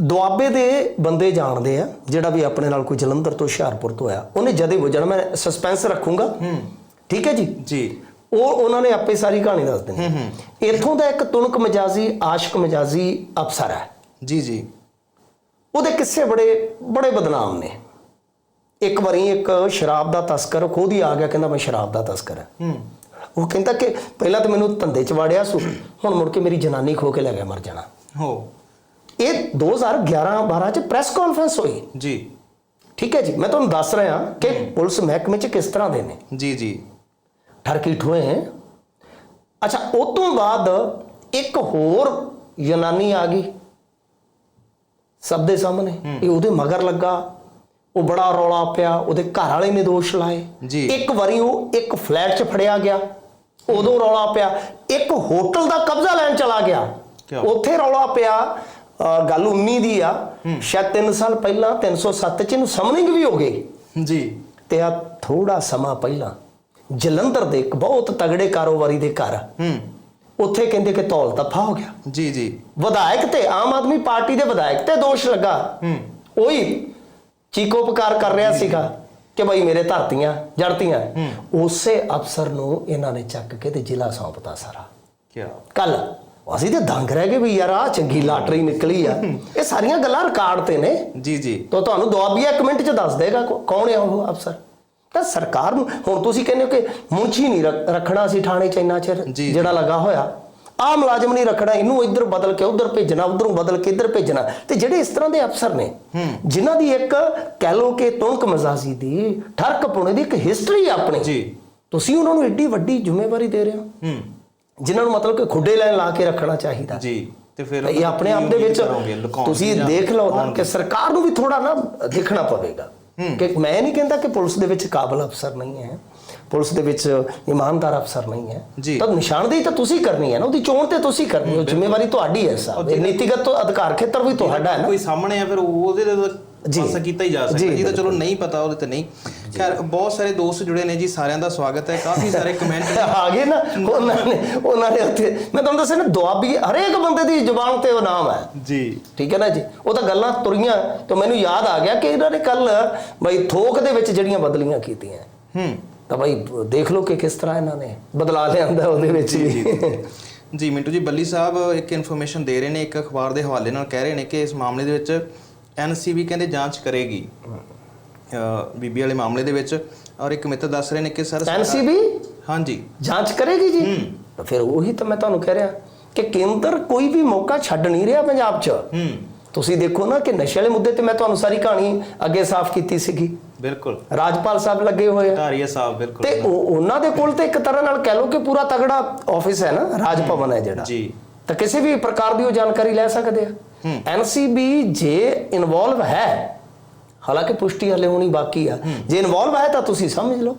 ਦੁਆਬੇ ਦੇ ਬੰਦੇ ਜਾਣਦੇ ਆ ਜਿਹੜਾ ਵੀ ਆਪਣੇ ਨਾਲ ਕੋਈ ਜਲੰਧਰ ਤੋਂ ਹੁਸ਼ਿਆਰਪੁਰ ਤੋਂ ਆਇਆ। ਉਹਨੇ ਜਦੇ ਵਜਣਾ ਮੈਂ ਸਸਪੈਂਸ ਰੱਖੂੰਗਾ। ਠੀਕ ਹੈ ਜੀ? ਜੀ। ਉਹ ਉਹਨਾਂ ਨੇ ਆਪੇ ਸਾਰੀ ਕਹਾਣੀ ਦੱਸ ਦੇਣੀ। ਇੱਥੋਂ ਦਾ ਇੱਕ ਤੁਨਕ ਮਜਾਜ਼ੀ ਆਸ਼ਕ ਮਜਾਜ਼ੀ ਅਫਸਰ ਹੈ। ਜੀ ਜੀ। ਉਹਦੇ ਕਿੱਸੇ ਬੜੇ ਬੜੇ ਬਦਨਾਮ ਨੇ। ਇੱਕ ਵਾਰੀ ਇੱਕ ਸ਼ਰਾਬ ਦਾ ਤਸਕਰ ਖੁਦ ਹੀ ਆ ਗਿਆ ਕਹਿੰਦਾ ਮੈਂ ਸ਼ਰਾਬ ਦਾ ਤਸਕਰ ਹਾਂ। ਹੂੰ। ਉਹ ਕਹਿੰਦਾ ਕਿ ਪਹਿਲਾਂ ਤਾਂ ਮੈਨੂੰ ਧੰਦੇ 'ਚ ਵਾੜਿਆ ਸੋ। ਹੁਣ ਮੁੜ ਕੇ ਮੇਰੀ ਜਨਾਨੀ ਖੋ ਕੇ ਲੈ ਗਿਆ ਮਰ ਜਾਣਾ। ਹੋ। ਇਹ 2011 12 ਚ ਪ੍ਰੈਸ ਕਾਨਫਰੰਸ ਹੋਈ। ਜੀ। ਠੀਕ ਹੈ ਜੀ ਮੈਂ ਤੁਹਾਨੂੰ ਦੱਸ ਰਿਹਾ ਕਿ ਪੁਲਿਸ ਮਹਿਕਮੇ 'ਚ ਕਿਸ ਤਰ੍ਹਾਂ ਦੇ ਨੇ? ਜੀ ਜੀ। ਠਰਕੀ ਠੋਏ ਹੈ। ਅੱਛਾ ਉਸ ਤੋਂ ਬਾਅਦ ਇੱਕ ਹੋਰ ਯੂਨਾਨੀ ਆ ਗਈ। ਸਭ ਦੇ ਸਾਹਮਣੇ। ਇਹ ਉਹਦੇ ਮਗਰ ਲੱਗਾ। ਉਹ ਬੜਾ ਰੌਲਾ ਪਿਆ ਉਹਦੇ ਘਰ ਵਾਲੇ ਨੇ ਦੋਸ਼ ਲਾਏ। ਇੱਕ ਵਾਰੀ ਉਹ ਇੱਕ ਫਲੈਟ 'ਚ ਫੜਿਆ ਗਿਆ। ਉਦੋਂ ਰੌਲਾ ਪਿਆ। ਇੱਕ ਹੋਟਲ ਦਾ ਕਬਜ਼ਾ ਲੈਣ ਚਲਾ ਗਿਆ? ਉੱਥੇ ਰੌਲਾ ਪਿਆ ਗੱਲ 19 ਦੀ ਆ। ਸ਼ਾਇਦ 3 ਸਾਲ ਪਹਿਲਾਂ 307 ਚ ਇਹਨੂੰ ਸਮਨਿੰਗ ਵੀ ਹੋ ਗਈ। ਜੀ। ਤੇ ਆ ਥੋੜਾ ਸਮਾਂ ਪਹਿਲਾਂ ਜਲੰਧਰ ਦੇ ਇੱਕ ਬਹੁਤ ਤਗੜੇ ਕਾਰੋਬਾਰੀ ਦੇ ਘਰ ਹੂੰ। ਉੱਥੇ ਕਹਿੰਦੇ ਕਿ ਤੌਲ ਤਫਾ ਹੋ ਗਿਆ। ਜੀ ਜੀ। ਵਿਧਾਇਕ ਤੇ ਆਮ ਆਦਮੀ ਪਾਰਟੀ ਦੇ ਵਿਧਾਇਕ ਤੇ ਦੋਸ਼ ਲੱਗਾ। ਹੂੰ। ਉਹੀ ਚੀਕੋ ਪੁਕਾਰ ਕਰ ਰਿਹਾ ਸੀਗਾ ਕਿ ਭਾਈ ਮੇਰੇ ਧਰਤੀਆਂ ਜੜਤੀਆਂ। ਉਸੇ ਅਫਸਰ ਨੂੰ ਇਹਨਾਂ ਨੇ ਚੱਕ ਕੇ ਤੇ ਜ਼ਿਲ੍ਹਾ ਸੌਂਪਤਾ ਸਾਰਾ। ਕੀ ਕੱਲ ਅਸੀਂ ਤੇ ਦੰਗ ਰਹਿ ਗਏ ਵੀ ਯਾਰ ਆ ਚੰਗੀ ਲਾਟਰੀ ਨਿਕਲੀ ਆ। ਇਹ ਸਾਰੀਆਂ ਗੱਲਾਂ ਰਿਕਾਰਡ ਤੇ ਨੇ। ਜੀ ਜੀ। ਤਾਂ ਤੁਹਾਨੂੰ ਦੁਆਬੀਆ ਇੱਕ ਮਿੰਟ ਚ ਦੱਸ ਦੇਗਾ ਕੌਣ ਹੈ ਉਹ ਅਫਸਰ? ਤਾਂ ਸਰਕਾਰ ਨੂੰ ਹੁਣ ਤੁਸੀਂ ਕਹਿੰਦੇ ਹੋ ਕਿ ਮੁੰਚੀ ਨਹੀਂ ਰੱਖ- ਰੱਖਣਾ ਸੀ ਥਾਣੇ ਚ ਇੰਨਾ ਚਿਰ। ਜਿਹੜਾ ਲੱਗਾ ਹੋਇਆ। ਆ ਮੁਲਾਜ਼ਮ ਨਹੀਂ ਰੱਖਣਾ ਇਹਨੂੰ ਇੱਧਰ ਬਦਲ ਕੇ ਉੱਧਰ ਭੇਜਣਾ ਉੱਧਰੋਂ ਬਦਲ ਕੇ ਇੱਧਰ ਭੇਜਣਾ। ਤੇ ਜਿਹੜੇ ਇਸ ਤਰ੍ਹਾਂ ਦੇ ਅਫਸਰ ਨੇ ਜਿਨ੍ਹਾਂ ਦੀ ਇੱਕ ਕਹਿ ਲੋ ਕਿ ਤੁਣਕ ਮਜ਼ਾਜੀ ਦੀ ਠਰਕ ਪੁਣੇ ਦੀ ਇੱਕ ਹਿਸਟਰੀ ਆਪਣੀ। ਜੀ। ਤੁਸੀਂ ਉਹਨਾਂ ਨੂੰ ਏਡੀ ਵੱਡੀ ਜ਼ਿੰਮੇਵਾਰੀ ਦੇ ਰਹੇ ਹੋ। ਹੂੰ। ਜਿਨ੍ਹਾਂ ਨੂੰ ਮਤਲਬ ਕਿ ਖੁੱਡੇ ਲੈਣ ਲਾ ਕੇ ਰੱਖਣਾ ਚਾਹੀਦਾ। ਜੀ ਤੇ ਫਿਰ ਇਹ ਆਪਣੇ ਆਪ ਦੇ ਵਿੱਚ ਤੁਸੀਂ ਦੇਖ ਲਓ ਨਾ ਕਿ ਸਰਕਾਰ ਨੂੰ ਵੀ ਥੋੜਾ ਨਾ ਦੇਖਣਾ ਪਵੇਗਾ। ਕਿ ਮੈਂ ਨਹੀਂ ਕਹਿੰਦਾ ਕਿ ਪੁਲਿਸ ਦੇ ਵਿੱਚ ਕਾਬਲ ਅਫਸਰ ਨਹੀਂ ਹੈ ਪੁਲਿਸ ਦੇ ਵਿੱਚ ਇਮਾਨਦਾਰ ਅਫਸਰ ਨਹੀਂ ਹੈ। ਤਾਂ ਨਿਸ਼ਾਨਦੇਹੀ ਤਾਂ ਤੁਸੀਂ ਕਰਨੀ ਹੈ ਨਾ ਉਹਦੀ ਚੋਣ ਤੇ ਤੁਸੀਂ ਕਰਨੀ ਹੈ ਜ਼ਿੰਮੇਵਾਰੀ ਤੁਹਾਡੀ ਹੈ ਸਾਹਿਬ ਨੀਤੀਗਤ ਅਧਿਕਾਰ ਖੇਤਰ ਵੀ ਤੁਹਾਡਾ ਹੈ ਨਾ। ਕੋਈ ਸਾਹਮਣੇ ਆ ਫਿਰ ਉਹਦੇ ਤੇ ਜੀ। ਪਾਸਾ ਕੀਤਾ ਹੀ ਜਾ ਸਕਦਾ। ਜੀ ਤਾਂ ਚਲੋ ਨਹੀਂ ਪਤਾ ਉਹਦੇ ਤੇ ਨਹੀਂ। ਖੈਰ ਬਹੁਤ ਸਾਰੇ ਦੋਸਤ ਜੁੜੇ ਨੇ ਜੀ ਸਾਰਿਆਂ ਦਾ ਸਵਾਗਤ ਹੈ। ਕਾਫੀ ਸਾਰੇ ਕਮੈਂਟ ਆ ਗਏ ਨਾ ਉਹਨਾਂ ਨੇ ਉਹਨਾਂ ਨੇ ਉੱਥੇ ਮੈਂ ਤੁਹਾਨੂੰ ਦੱਸਿਆ ਨਾ ਦੁਆਬੀ ਹਰੇਕ ਬੰਦੇ ਦੀ ਜ਼ੁਬਾਨ ਤੇ ਉਹ ਨਾਮ ਹੈ। ਜੀ। ਠੀਕ ਹੈ ਨਾ ਜੀ? ਉਹ ਤਾਂ ਗੱਲਾਂ ਤੁਰੀਆਂ ਤਾਂ ਮੈਨੂੰ ਯਾਦ ਆ ਗਿਆ ਕਿ ਇਹਨਾਂ ਨੇ ਕੱਲ ਬਈ ਥੋਕ ਦੇ ਵਿੱਚ ਜਿਹੜੀਆਂ ਬਦਲੀਆਂ ਕੀਤੀਆਂ। ਹੂੰ। ਤਾਂ ਬਈ ਦੇਖ ਲਓ ਕਿ ਕਿਸ ਤਰ੍ਹਾਂ ਇਹਨਾਂ ਨੇ ਬਦਲਾ ਲਿਆਂਦਾ ਉਹਦੇ ਵਿੱਚ ਜੀ ਜੀ ਮਿੰਟੂ ਜੀ ਬੱਲੀ ਸਾਹਿਬ ਇੱਕ ਇਨਫੋਰਮੇਸ਼ਨ ਦੇ ਰਹੇ ਨੇ ਇੱਕ ਅਖਬਾਰ ਦੇ ਹਵਾਲੇ ਨਾਲ ਕਹਿ ਰਹੇ ਨੇ ਕਿ ਇਸ ਮਾਮਲੇ ਦੇ ਵਿੱਚ ਐਨਸੀਬੀ ਕਹਿੰਦੇ ਜਾਂਚ ਕਰੇਗੀ। ਬੀਬੀ ਵਾਲੇ ਮਾਮਲੇ ਦੇ ਵਿੱਚ ਔਰ ਇੱਕ ਮਿੱਤਰ ਦੱਸ ਰਹੇ ਨੇ ਕਿ ਸਰ ਐਨਸੀਬੀ ਹਾਂਜੀ। ਜਾਂਚ ਕਰੇਗੀ ਜੀ? ਤਾਂ ਫਿਰ ਉਹੀ ਤਾਂ ਮੈਂ ਤੁਹਾਨੂੰ ਕਹਿ ਰਿਹਾ ਕਿ ਕੇਂਦਰ ਕੋਈ ਵੀ ਮੌਕਾ ਛੱਡ ਨਹੀਂ ਰਿਹਾ ਪੰਜਾਬ 'ਚ। ਹੂੰ। ਤੁਸੀਂ ਦੇਖੋ ਨਾ ਕਿ ਨਸ਼ੇ ਵਾਲੇ ਮੁੱਦੇ ਤੇ ਮੈਂ ਤੁਹਾਨੂੰ ਸਾਰੀ ਕਹਾਣੀ ਅੱਗੇ ਸਾਫ਼ ਕੀਤੀ ਸੀਗੀ। ਬਿਲਕੁਲ। ਰਾਜਪਾਲ ਸਾਹਿਬ ਲੱਗੇ ਹੋਏ ਆ। ਧਾਰੀਆ ਸਾਹਿਬ ਬਿਲਕੁਲ। ਤੇ ਉਹ- ਉਹਨਾਂ ਦੇ ਕੋਲ ਤੇ ਇੱਕ ਤਰ੍ਹਾਂ ਨਾਲ ਕਹਿ ਲਓ ਕਿ ਪੂਰਾ ਤਗੜਾ ਆਫਿਸ ਹੈ ਨਾ ਰਾਜ ਭਵਨ ਹੈ। ਜਿਹੜਾ। ਜੀ। ਤਾਂ ਕਿਸੇ ਵੀ ਪ੍ਰਕਾਰ ਦੀ ਉਹ ਜਾਣਕਾਰੀ ਲੈ ਸਕਦੇ ਆ। ਐਨਸੀਬੀ ਜੇ ਇਨਵੋਲਵ ਹੈ ਹਾਲਾਂਕਿ ਪੁਸ਼ਟੀ ਹਲੇ ਹੋਣੀ ਬਾਕੀ ਆ। ਜੇ ਇਨਵੋਲਵ ਹੈ ਤਾਂ ਤੁਸੀਂ ਸਮਝ ਲਓ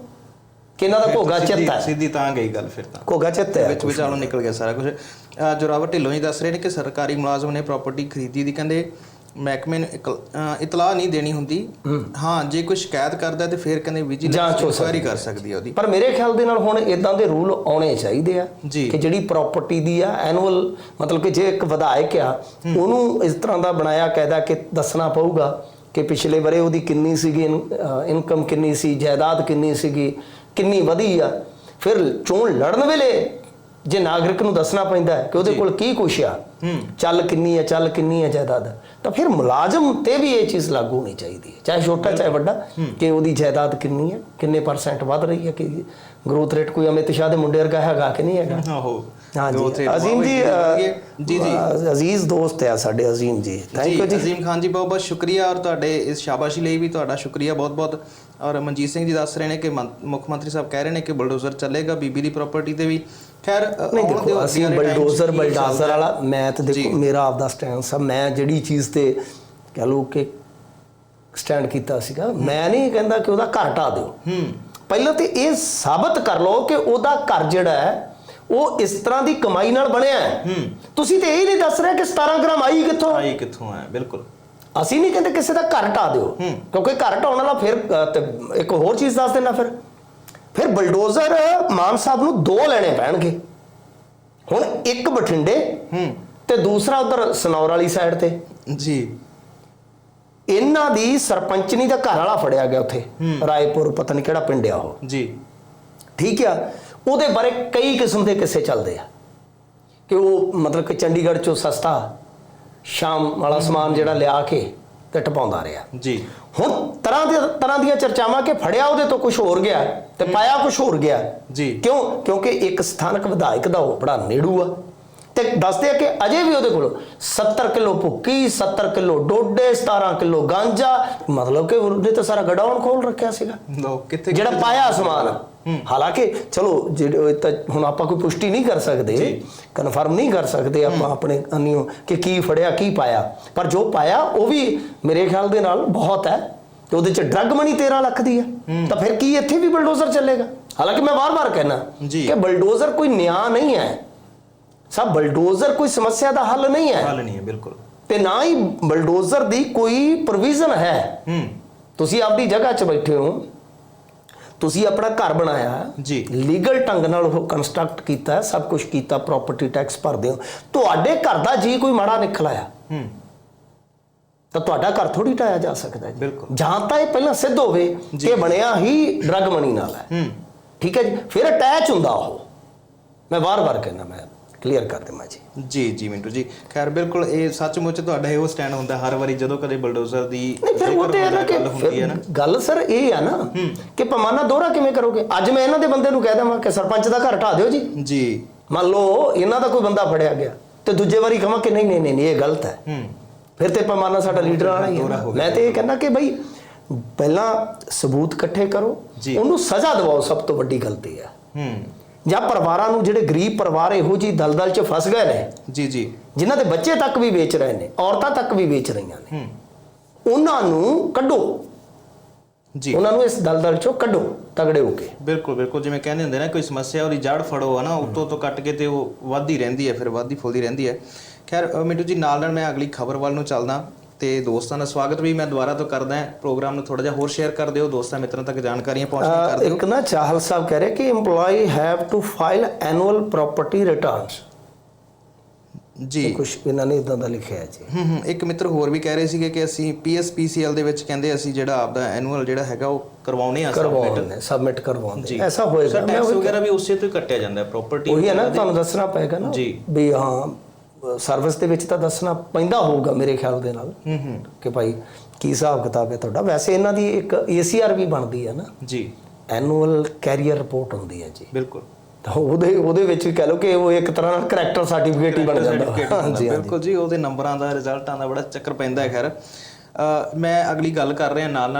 ਕਿ ਇਹਨਾਂ ਦਾ ਘੋਗਾ ਚਿੱਤ ਹੈ। ਸਿੱਧੀ ਤਾਂ ਗਈ ਗੱਲ ਫਿਰ ਤਾਂ। ਘੋਗਾ ਚਿੱਤ ਹੈ। ਵਿੱਚ ਵਿਚਾਲੋਂ ਨਿਕਲ ਗਿਆ ਸਾਰਾ ਕੁਝ ਜੋਰਾਵਰ ਢਿੱਲੋਂ ਹੀ ਦੱਸ ਰਹੇ ਨੇ ਕਿ ਸਰਕਾਰੀ ਮੁਲਾਜ਼ਮ ਨੇ ਪ੍ਰਾਪਰਟੀ ਖਰੀਦੀ ਦੀ। ਕਹਿੰਦੇ ਮਹਿਕਮੇ ਨੂੰ ਇਤਲਾਹ ਨਹੀਂ ਦੇਣੀ ਹੁੰਦੀ। ਹਾਂ। ਜੇ ਕੋਈ ਸ਼ਿਕਾਇਤ ਕਰਦਾ ਤੇ ਫਿਰ ਕਹਿੰਦੇ ਵਿਜੀਲੈਂਸ ਇਨਕੁਆਇਰੀ ਕਰ ਸਕਦੀ ਹੈ ਉਹਦੀ। ਪਰ ਮੇਰੇ ਖਿਆਲ ਦੇ ਨਾਲ ਹੁਣ ਇਦਾਂ ਦੇ ਰੂਲ ਆਉਣੇ ਚਾਹੀਦੇ ਆ ਜੀ। ਕਿ ਜਿਹੜੀ ਪ੍ਰਾਪਰਟੀ ਦੀ ਆ ਐਨੂਅਲ ਮਤਲਬ ਕਿ ਜੇ ਇੱਕ ਵਿਧਾਇਕ ਆ ਉਹਨੂੰ ਇਸ ਤਰ੍ਹਾਂ ਦਾ ਬਣਾਇਆ ਕਾਇਦਾ ਕਿ ਦੱਸਣਾ ਪਊਗਾ ਕਿ ਪਿਛਲੇ ਬਰੇ ਉਹਦੀ ਕਿੰਨੀ ਸੀਗੀ ਇਨਕਮ ਕਿੰਨੀ ਸੀ ਜਾਇਦਾਦ ਕਿੰਨੀ ਸੀਗੀ ਕਿੰਨੀ ਵਧੀ ਆ ਫਿਰ ਚੋਣ ਲੜਨ ਵੇਲੇ ਜੇ ਨਾਗਰਿਕ ਨੂੰ ਦੱਸਣਾ ਪੈਂਦਾ ਕਿ ਉਹਦੇ ਕੋਲ ਕੀ ਕੁਛ ਆ ਚੱਲ ਕਿੰਨੀ ਹੈ ਚੱਲ ਕਿੰਨੀ ਹੈ ਜਾਇਦਾਦ। ਤਾਂ ਫਿਰ ਮੁਲਾਜ਼ਮ ਤੇ ਵੀ ਇਹ ਚੀਜ਼ ਲਾਗੂ ਹੋਣੀ ਚਾਹੀਦੀ ਹੈ। ਚਾਹੇ ਛੋਟਾ ਚਾਹੇ ਵੱਡਾ ਕਿ ਉਹਦੀ ਜਾਇਦਾਦ ਕਿੰਨੀ ਹੈ ਕਿੰਨੇ ਪਰਸੈਂਟ ਵੱਧ ਰਹੀ ਹੈ ਕਿ ਗਰੋਥ ਰੇਟ ਕੋਈ ਅਮਿਤ ਸ਼ਾਹ ਦੇ ਮੁੰਡੇ ਵਰਗਾ ਹੈਗਾ ਕਿ ਨਹੀਂ ਹੈਗਾ? ਆਹੋ। ਹਾਂਜੀ। ਅਜ਼ੀਮ ਜੀ ਜੀ ਜੀ। ਅਜ਼ੀਜ਼ ਦੋਸਤ ਹੈ ਸਾਡੇ ਅਜ਼ੀਮ ਜੀ। ਥੈਂਕ ਯੂ ਜੀ। ਅਜ਼ੀਮ ਖਾਨ ਜੀ ਬਹੁਤ ਬਹੁਤ ਸ਼ੁਕਰੀਆ ਔਰ ਤੁਹਾਡੇ ਇਸ ਸ਼ਾਬਾਸ਼ੀ ਲਈ ਵੀ ਤੁਹਾਡਾ ਸ਼ੁਕਰੀਆ ਬਹੁਤ ਬਹੁਤ। ਔਰ ਮਨਜੀਤ ਸਿੰਘ ਜੀ ਦੱਸ ਰਹੇ ਨੇ ਕਿ ਮੁੱਖ ਮੰਤਰੀ ਸਾਹਿਬ ਕਹਿ ਰਹੇ ਨੇ ਕਿ ਬਲਡੋਜ਼ਰ ਚੱਲੇਗਾ ਬੀਬੀ ਦੀ ਪ੍ਰਾਪਰਟੀ ਤੇ ਵੀ। ਖੈਰ ਨਹੀਂ ਦੇਖੋ ਅਸੀਂ ਬਲਡੋਜ਼ਰ ਬਲਡਾਜ਼ਰ। ਵਾਲਾ ਮੈਂ ਤੇ। ਦੇਖੋ ਮੇਰਾ ਆਪਦਾ ਸਟੈਂਡ ਆ। ਮੈਂ ਜਿਹੜੀ ਚੀਜ਼ ਤੇ ਕਹ ਲਓ ਕਿ ਸਟੈਂਡ ਕੀਤਾ ਸੀਗਾ ਮੈਂ ਨਹੀਂ ਕਹਿੰਦਾ ਕਿ ਉਹਦਾ ਘਰ ਢਾ ਦਿਓ। ਹੂੰ। ਪਹਿਲਾਂ ਤੇ ਇਹ ਸਾਬਤ ਕਰ ਲਓ ਕਿ ਉਹਦਾ ਘਰ ਜਿਹੜਾ ਹੈ ਉਹ ਇਸ ਤਰ੍ਹਾਂ ਦੀ ਕਮਾਈ ਨਾਲ ਬਣਿਆ ਹੈ। ਹੂੰ। ਤੁਸੀਂ ਤੇ ਇਹ ਨਹੀਂ ਦੱਸ ਰਹੇ ਕਿ 17 ਗ੍ਰਾਮ ਆਈ ਕਿੱਥੋਂ? ਆਈ ਕਿੱਥੋਂ ਹੈ ਬਿਲਕੁਲ। ਅਸੀਂ ਨਹੀਂ ਕਹਿੰਦੇ ਕਿਸੇ ਦਾ ਘਰ ਢਾ ਦਿਓ। ਕਿਉਂਕਿ ਘਰ ਢਾਉਣ ਵਾਲਾ ਫਿਰ ਇੱਕ ਹੋਰ ਚੀਜ਼ ਦੱਸ ਦੇਣਾ ਫਿਰ। ਫਿਰ ਬਲਡੋਜ਼ਰ ਮਾਨ ਸਾਹਿਬ ਨੂੰ ਦੋ ਲੈਣੇ ਪੈਣਗੇ। ਹੁਣ ਇੱਕ ਬਠਿੰਡੇ ਹੂੰ। ਤੇ ਦੂਸਰਾ ਉਧਰ ਸਨੌਰ ਵਾਲੀ ਸਾਈਡ ਤੇ। ਜੀ। ਇਹਨਾਂ ਦੀ ਸਰਪੰਚਨੀ ਦਾ ਘਰ ਵਾਲਾ ਫੜਿਆ ਗਿਆ ਉੱਥੇ। ਰਾਏਪੁਰ ਪਤਾ ਨਹੀਂ ਕਿਹੜਾ ਪਿੰਡ ਆ ਉਹ। ਜੀ। ਠੀਕ ਆ? ਉਹਦੇ ਬਾਰੇ ਕਈ ਕਿਸਮ ਦੇ ਕਿੱਸੇ ਚੱਲਦੇ ਆ। ਕਿ ਉਹ ਮਤਲਬ ਕਿ ਚੰਡੀਗੜ੍ਹ ਚੋਂ ਸਸਤਾ ਸ਼ਾਮ ਵਾਲਾ ਸਮਾਨ ਜਿਹੜਾ ਲਿਆ ਕੇ ਤੇ ਟਪਾਉਂਦਾ ਰਿਹਾ। ਜੀ। ਹੁਣ ਤਰ੍ਹਾਂ ਦੇ ਤਰ੍ਹਾਂ ਦੀਆਂ ਚਰਚਾਵਾਂ ਕਿ ਫੜਿਆ ਉਹਦੇ ਤੋਂ ਕੁਝ ਹੋਰ ਗਿਆ ਤੇ ਪਾਇਆ ਕੁਝ ਹੋਰ ਗਿਆ। ਜੀ। ਕਿਉਂ? ਕਿਉਂਕਿ ਇੱਕ ਸਥਾਨਕ ਵਿਧਾਇਕ ਦਾ ਉਹ ਬੜਾ ਨੇੜੂ ਆ। ਤੇ ਦੱਸਦੇ ਆ ਕਿ ਅਜੇ ਵੀ ਉਹਦੇ ਕੋਲ 70 ਕਿਲੋ ਭੁੱਕੀ 70 ਕਿਲੋ ਡੋਡੇ 17 ਕਿਲੋ ਗਾਂਜਾ ਮਤਲਬ ਕਿ ਉਹਨੇ ਤਾਂ ਸਾਰਾ ਗਡਾਊਨ ਖੋਲ ਰੱਖਿਆ ਸੀਗਾ। ਲੋ ਕਿੱਥੇ ਜਿਹੜਾ ਪਾਇਆ ਸਮਾਨ। ਹਾਲਾਂਕਿ ਚਲੋ ਜਿਹੜੇ ਤਾਂ ਹੁਣ ਆਪਾਂ ਕੋਈ ਪੁਸ਼ਟੀ ਨਹੀਂ ਕਰ ਸਕਦੇ ਕਨਫਰਮ ਨਹੀਂ ਕਰ ਸਕਦੇ ਆਪਾਂ ਆਪਣੇ ਅੰਨਿਓ ਕਿ ਕੀ ਫੜਿਆ ਕੀ ਪਾਇਆ। ਪਰ ਜੋ ਪਾਇਆ ਉਹ ਵੀ ਮੇਰੇ ਖਿਆਲ ਦੇ ਨਾਲ ਬਹੁਤ ਹੈ। ਤੇ ਉਹਦੇ ਚ ਡਰੱਗ ਮਨੀ 13 ਲੱਖ ਦੀ ਹੈ। ਤਾਂ ਫਿਰ ਕੀ ਇੱਥੇ ਵੀ ਬਲਡੋਜ਼ਰ ਚੱਲੇਗਾ? ਹਾਲਾਂਕਿ ਮੈਂ ਵਾਰ-ਵਾਰ ਕਹਿਣਾ। ਕਿ ਬਲਡੋਜ਼ਰ ਕੋਈ ਨਿਆਂ ਨਹੀਂ ਹੈ। ਸਭ ਬਲਡੋਜ਼ਰ ਕੋਈ ਸਮੱਸਿਆ ਦਾ ਹੱਲ ਨਹੀਂ ਹੈ। ਹੱਲ ਨਹੀਂ ਹੈ ਬਿਲਕੁਲ। ਤੇ ਨਾ ਹੀ ਬਲਡੋਜ਼ਰ ਦੀ ਕੋਈ ਪ੍ਰੋਵੀਜ਼ਨ ਹੈ। ਹੂੰ। ਤੁਸੀਂ ਆਪਦੀ ਜਗ੍ਹਾ 'ਚ ਬੈਠੇ ਹੋ। ਤੁਸੀਂ ਆਪਣਾ ਘਰ ਬਣਾਇਆ। ਜੀ। ਲੀਗਲ ਢੰਗ ਨਾਲ ਉਹ ਕੰਸਟਰਕਟ ਕੀਤਾ ਸਭ ਕੁਝ ਕੀਤਾ ਪ੍ਰਾਪਰਟੀ ਟੈਕਸ ਭਰਦੇ ਹੋ। ਤੁਹਾਡੇ ਘਰ ਦਾ ਜੀ ਕੋਈ ਮਾੜਾ ਨਿਕਲ ਆਇਆ। ਹੂੰ। ਤਾਂ ਤੁਹਾਡਾ ਘਰ ਥੋੜੀ ਢਾਇਆ ਜਾ ਸਕਦਾ ਹੈ ਬਿਲਕੁਲ। ਜਾਂ ਤਾਂ ਇਹ ਪਹਿਲਾਂ ਸਿੱਧ ਹੋਵੇ ਕਿ ਬਣਿਆ ਹੀ ਡਰਗ ਮਨੀ ਨਾਲ ਹੈ। ਹੂੰ। ਠੀਕ ਹੈ ਜੀ। ਫਿਰ ਅਟੈਚ ਹੁੰਦਾ ਉਹ। ਮੈਂ ਵਾਰ-ਵਾਰ ਕਹਿੰਦਾ ਮੈਂ ਕਲੀਅਰ ਕਰ ਦੇਵਾਂ ਜੀ। ਜੀ ਜੀ ਮਿੰਟੂ ਜੀ। ਖੈਰ ਬਿਲਕੁਲ ਇਹ ਸੱਚਮੁੱਚ ਤੁਹਾਡਾ ਇਹੋ ਸਟੈਂਡ ਹੁੰਦਾ ਹਰ ਵਾਰੀ ਜਦੋਂ ਕਦੇ ਬਲਡੋਜ਼ਰ ਦੀ ਨਹੀਂ ਫਿਰ ਉਹ ਜ਼ਿਕਰ ਤੇ ਹੈ ਨਾ ਹੁੰਦਾ, ਕਿ ਗੱਲ ਸਰ ਇਹ ਆ ਨਾ ਕਿ ਪਮਾਨਾ ਦੋਹਰਾ ਕਿਵੇਂ ਕਰੋਗੇ? ਅੱਜ ਮੈਂ ਇਹਨਾਂ ਦੇ ਬੰਦੇ ਨੂੰ ਕਹਿ ਦੇਵਾਂ ਕਿ ਸਰਪੰਚ ਦਾ ਘਰ ਢਾ ਦਿਓ ਜੀ। ਜੀ। ਮੰਨ ਲਓ ਇਹਨਾਂ ਦਾ ਕੋਈ ਬੰਦਾ ਫੜਿਆ ਗਿਆ ਤੇ ਦੂਜੇ ਵਾਰੀ ਕਹਾਂ ਕਿ ਨਹੀਂ ਨਹੀਂ ਨਹੀਂ ਇਹ ਗਲਤ ਹੈ। ਫਿਰ ਤੇ ਪੈਮਾਨਾ ਸਾਡਾ ਲੀਡਰ ਵਾਲਾ ਹੀ ਹੈ। ਮੈਂ ਤੇ ਇਹ ਕਹਿੰਦਾ ਕਿ ਬਈ ਪਹਿਲਾਂ ਸਬੂਤ ਇਕੱਠੇ ਕਰੋ। ਉਹਨੂੰ ਸਜ਼ਾ ਦਿਵਾਓ ਸਭ ਤੋਂ ਵੱਡੀ ਗਲਤੀ ਹੈ ਹੂੰ। ਜਾਂ ਪਰਿਵਾਰਾਂ ਨੂੰ ਜਿਹੜੇ ਗਰੀਬ ਪਰਿਵਾਰ ਇਹੋ ਜੀ ਦਲਦਲ 'ਚ ਫਸ ਗਏ ਨੇ ਜੀ ਜੀ। ਜਿਨ੍ਹਾਂ ਦੇ ਬੱਚੇ ਤੱਕ ਵੀ ਵੇਚ ਰਹੇ ਨੇ ਔਰਤਾਂ ਤੱਕ ਵੀ ਵੇਚ ਰਹੀਆਂ ਨੇ ਉਹਨਾਂ ਨੂੰ ਕੱਢੋ। ਜੀ। ਉਹਨਾਂ ਨੂੰ ਇਸ ਦਲਦਲ 'ਚੋਂ ਕੱਢੋ ਤਗੜੇ ਹੋ ਕੇ। ਬਿਲਕੁਲ ਬਿਲਕੁਲ। ਜਿਵੇਂ ਕਹਿੰਦੇ ਹੁੰਦੇ ਨਾ ਕੋਈ ਸਮੱਸਿਆ ਉਹਦੀ ਜੜ ਫੜੋ ਹੈ ਨਾ ਉੱਤੋਂ ਤੋਂ ਕੱਟ ਕੇ ਤੇ ਉਹ ਵੱਧਦੀ ਰਹਿੰਦੀ ਹੈ ਫਿਰ ਵੱਧਦੀ ਫੁੱਲਦੀ ਰਹਿੰਦੀ ਹੈ। ਖੈਰ ਮਿੰਟੂ ਜੀ ਨਾਲ ਨਾਲ ਮੈਂ ਅਗਲੀ ਖਬਰ ਵੱਲ ਨੂੰ ਚੱਲਦਾ। ਤੇ ਦੋਸਤਾਂ ਦਾ ਸਵਾਗਤ ਵੀ ਮੈਂ ਦੁਬਾਰਾ ਤੋਂ ਕਰਦਾ ਹਾਂ। ਪ੍ਰੋਗਰਾਮ ਨੂੰ ਥੋੜਾ ਜਿਹਾ ਹੋਰ ਸ਼ੇਅਰ ਕਰ ਦਿਓ। ਦੋਸਤਾਂ ਮਿੱਤਰਾਂ ਤੱਕ ਜਾਣਕਾਰੀਆਂ ਪਹੁੰਚਦੀਆਂ ਕਰ ਦਿਓ। ਇੱਕ ਨਾ ਚਾਹਲ ਸਾਹਿਬ ਕਹਿ ਰਹੇ ਕਿ EMPLOYEE have to file annual property returns ਜੀ। ਕੁਝ ਇਹਨਾਂ ਨੇ ਇਦਾਂ ਦਾ ਲਿਖਿਆ ਹੈ ਜੀ। ਹੂੰ ਹੂੰ। ਇੱਕ ਮਿੱਤਰ ਹੋਰ ਵੀ ਕਹਿ ਰਹੇ ਸੀਗੇ ਕਿ ਅਸੀਂ ਪੀਐਸਪੀਸੀਐਲ ਦੇ ਵਿੱਚ ਕਹਿੰਦੇ ਅਸੀਂ ਜਿਹੜਾ ਆਪਦਾ ਐਨੂਅਲ ਜਿਹੜਾ ਹੈਗਾ ਉਹ ਕਰਵਾਉਣੇ ਆ ਕਰਵਾਉਂਦੇ ਸਬਮਿਟ ਕਰਵਾਉਂਦੇ। ਐਸਾ ਹੋਏਗਾ। ਟੈਕਸ ਵਗੈਰਾ ਵੀ ਉਸੇ ਤੋਂ ਹੀ ਕੱਟਿਆ ਜਾਂਦਾ ਹੈ ਪ੍ਰਾਪਰਟੀ ਉਹੀ ਹੈ ਨਾ ਤੁਹਾਨੂੰ ਦੱਸਣਾ ਪਏਗਾ ਨਾ। ਜੀ। ਵੀ ਹਾਂ ਸਰਵਿਸ ਦੇ ਵਿੱਚ ਤਾਂ ਦੱਸਣਾ ਪੈਂਦਾ ਹੋਊਗਾ ਮੇਰੇ ਖਿਆਲ ਦੇ ਨਾਲ ਹੂੰ ਹੂੰ। ਕਿ ਭਾਈ ਕੀ ਹਿਸਾਬ ਕਿਤਾਬ ਹੈ ਤੁਹਾਡਾ। ਵੈਸੇ ਇਹਨਾਂ ਦੀ ਇੱਕ ACR ਵੀ ਬਣਦੀ ਹੈ ਨਾ। ਜੀ। ਐਨੂਅਲ ਕੈਰੀਅਰ ਰਿਪੋਰਟ ਹੁੰਦੀ ਹੈ ਜੀ। ਬਿਲਕੁਲ। ਤਾਂ ਉਹਦੇ ਉਹਦੇ ਵਿੱਚ ਵੀ ਕਹ ਲਓ ਕਿ ਉਹ ਇੱਕ ਤਰ੍ਹਾਂ ਨਾਲ ਕਰੈਕਟਰ ਸਰਟੀਫਿਕੇਟ ਹੀ ਬਣ ਜਾਂਦਾ। ਹਾਂਜੀ ਬਿਲਕੁਲ ਜੀ ਉਹਦੇ ਨੰਬਰਾਂ ਦਾ ਰਿਜ਼ਲਟਾਂ ਦਾ ਬੜਾ ਚੱਕਰ ਪੈਂਦਾ ਹੈ ਖੈਰ। ਮੈਂ ਅਗਲੀ ਗੱਲ ਕਰ ਰਿਹਾ ਨਾਲ ਨਾਲ